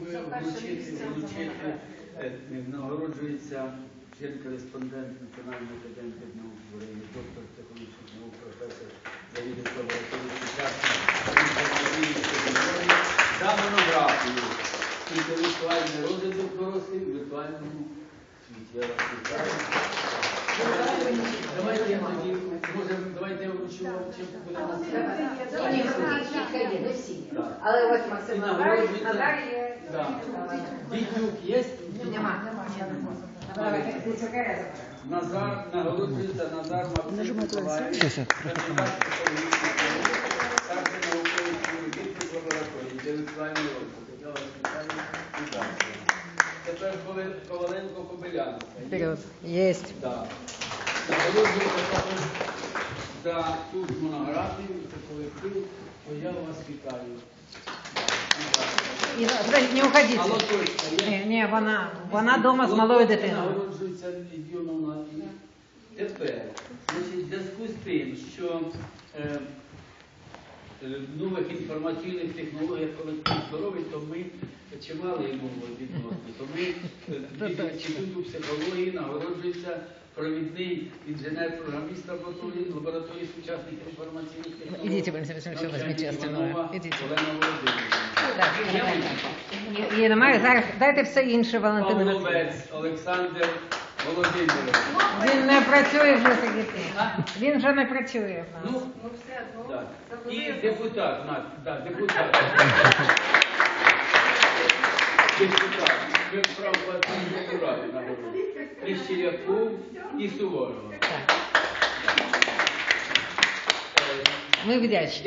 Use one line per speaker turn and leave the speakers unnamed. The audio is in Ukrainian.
Вручити, вручити, е, нагороджується член-кореспондент Національної академії наук України, доктор технологічних наук, професор завідувач лабораторії за монографію «Інтелектуальний розвиток дорослих в віртуальному світі». Я вас вітаю. Давайте я тоді, може, давайте я вручу вам, чим будемо.
Ні, хай є, не всі.
Так.
Але ось Максим
І
Назарій, є. Нема. Давай, ти цукеря.
Назар нагороджується Назар Максим Миколаївич, кандидат психологічних наук, старший науковий співробітник лабораторії, інтелектуальний розвиток. Я вас вітаю. Вітаю. Тепер Кове- Коваленко Кобилянка.
Вперед. Есть.
Да. Нагороджується також за ту ж монографію, за колектив, то я вас вітаю.
І, подожди, не уходите.
Алло, точно, є?
Ні, ні, вона, вона дома з малою дитиною.
Народжується Лідіоновна. Тепер, значить, в зв'язку з тим, що е, е, нових інформаційних технологій колектив здоровий, то ми чимало йому відносно. То ми е, від інституту психології нагороджується провідний інженер-програміст лабораторії, лабораторії сучасних інформаційних технологій.
Ідіть, возьміть
Навчальник
остальное.
Іванова
Ідіть.
Олена Володимирівна.
Ні, Її немає. Зараз дайте все інше, Валентина.
Павловець Олександр
Він не працює вже сидіти. Він вже не працює в нас.
Ну,
Ну все, ну,
так. І депутат, да, депутат. Депутат. Ви справа ради нагороди. Трещеряков і Суворова.
Так.
Е,
Ми вдячні.